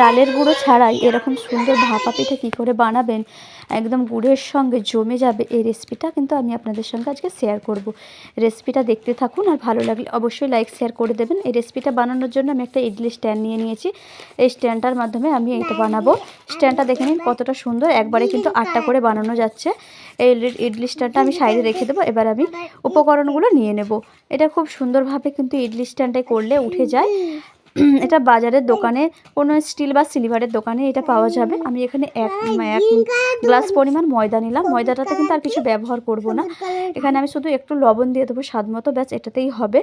চালের গুঁড়ো ছাড়াই এরকম সুন্দর ভাপা পিঠে কী করে বানাবেন, একদম গুড়ের সঙ্গে জমে যাবে এই রেসিপিটা কিন্তু আমি আপনাদের সঙ্গে আজকে শেয়ার করব। রেসিপিটা দেখতে থাকুন আর ভালো লাগলে অবশ্যই লাইক শেয়ার করে দেবেন। এই রেসিপিটা বানানোর জন্য আমি একটা ইডলি স্ট্যান্ড নিয়ে নিয়েছি। এই স্ট্যান্ডটার মাধ্যমে আমি এটা বানাবো। স্ট্যান্ডটা দেখে নিন কতটা সুন্দর, একবারে কিন্তু আটটা করে বানানো যাচ্ছে। এই ইডলি স্ট্যান্ডটা আমি সাইডে রেখে দেবো, এবার আমি উপকরণগুলো নিয়ে নেব। এটা খুব সুন্দরভাবে কিন্তু ইডলি স্ট্যান্ডে করলে উঠে যায়। এটা বাজারের দোকানে কোনো স্টিল বা সিলভারের দোকানে এটা পাওয়া যাবে। আমি এখানে এক এক গ্লাস পরিমাণ ময়দা নিলাম। ময়দাটাতে কিন্তু আর কিছু ব্যবহার করব না। এখানে আমি শুধু একটু লবণ দিয়ে দেবো স্বাদ মতো ব্যাস এটাতেই হবে।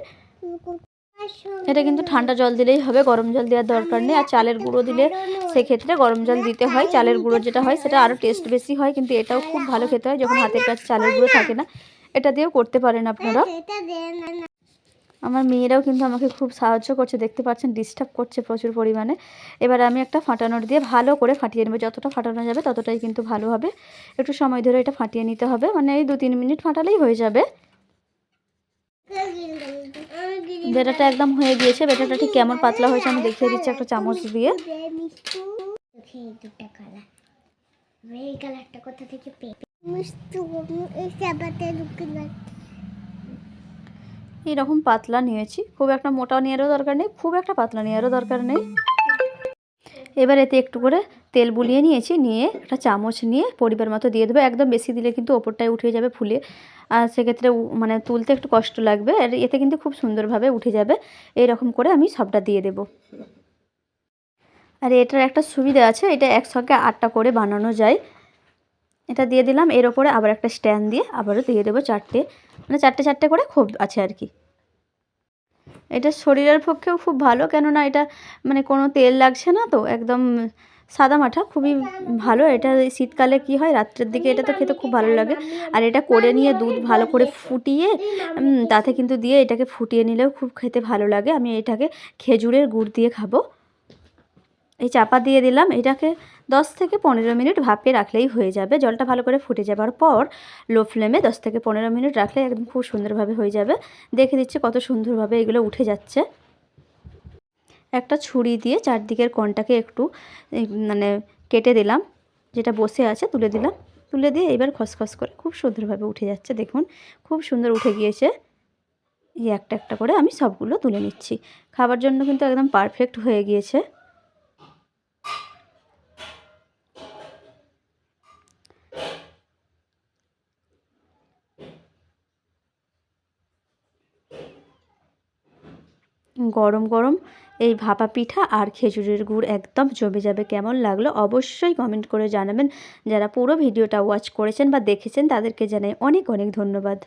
এটা কিন্তু ঠান্ডা জল দিলেই হবে গরম জল দেওয়ার দরকার নেই। আর চালের গুঁড়ো দিলে সেক্ষেত্রে গরম জল দিতে হয়। চালের গুঁড়ো যেটা হয় সেটা আরও টেস্ট বেশি হয় কিন্তু এটাও খুব ভালো খেতে হয়। যখন হাতের কাছে চালের গুঁড়ো থাকে না এটা দিয়েও করতে পারেন আপনারা। আমার মেয়েরাও কিন্তু আমাকে খুব সাহায্য করছে দেখতে পাচ্ছেন ডিস্টার্ব করছে প্রচুর পরিমাণে এবার আমি একটা ফাটানোর দিয়ে ভালো করে ফাটিয়ে নেব যতটা ফাটানো যাবে ততটাই কিন্তু ভালো হবে একটু সময় ধরে এটা ফাটিয়ে নিতে হবে মানে এই দু তিন মিনিট ফাটালেই হয়ে যাবে বেটাটা একদম হয়ে গিয়েছে বেটাটা ঠিক কেমন পাতলা হয়েছে আমি দেখিয়ে দিচ্ছি একটা চামচ দিয়ে কালারটা কোথা থেকে পেয়ে এইরকম পাতলা নিয়েছি। খুব একটা মোটা নেওয়ারও দরকার নেই, খুব একটা পাতলা নেওয়ারও দরকার নেই। এবার এতে একটু করে তেল বুলিয়ে নিয়েছি, নিয়ে একটা চামচ নিয়ে পরিবার মতো দিয়ে দেবো। একদম বেশি দিলে কিন্তু ওপরটায় উঠে যাবে ফুলে। আর সেক্ষেত্রে মানে তুলতে একটু কষ্ট লাগবে, আর এতে কিন্তু খুব সুন্দরভাবে উঠে যাবে। এরকম করে আমি সবটা দিয়ে দেবো। আর এটার একটা সুবিধা আছে, এটা একসঙ্গে আটটা করে বানানো যায়। এটা দিয়ে দিলাম, এর ওপরে আবার একটা স্ট্যান্ড দিয়ে আবারও দিয়ে দেবো চারটে মানে চারটে চারটে করে খুব আছে আর কি। এটা শরীরের পক্ষেও খুব ভালো, কেননা এটা মানে কোনো তেল লাগছে না তো, একদম সাদা মাঠা, খুবই ভালো। এটা শীতকালে কি হয়, রাত্রের দিকে এটা তো খেতে খুব ভালো লাগে। আর এটা করে নিয়ে দুধ ভালো করে ফুটিয়ে তাতে কিন্তু দিয়ে এটাকে ফুটিয়ে নিলেও খুব খেতে ভালো লাগে। আমি এটাকে খেজুরের গুড় দিয়ে খাব। এই চাপা দিয়ে দিলাম, এটাকে দশ থেকে পনেরো মিনিট ভাপে রাখলেই হয়ে যাবে। জলটা ভালো করে ফুটে যাবার পর লো ফ্লেমে দশ থেকে পনেরো মিনিট রাখলে একদম খুব সুন্দরভাবে হয়ে যাবে। দেখে দিচ্ছে কত সুন্দরভাবে এগুলো উঠে যাচ্ছে। একটা ছুরি দিয়ে চারদিকের কোণটাকে একটু মানে কেটে দিলাম। যেটা বসে আছে তুলে দিলাম। তুলে দিয়ে এবার খসখস করে খুব সুন্দরভাবে উঠে যাচ্ছে। দেখুন, খুব সুন্দর উঠে গিয়েছে। এই একটা একটা করে আমি সবগুলো তুলে নিচ্ছি। খাবার জন্য কিন্তু একদম পারফেক্ট হয়ে গিয়েছে। গরম গরম। এই ভাপা পিঠা আর খেজুরের গুড় একদম জমে যাবে কেমন লাগল অবশ্যই কমেন্ট করে জানাবেন। যারা পুরো ভিডিওটা ওয়াচ করেছেন বা দেখেছেন তাদেরকে জানাই অনেক অনেক ধন্যবাদ।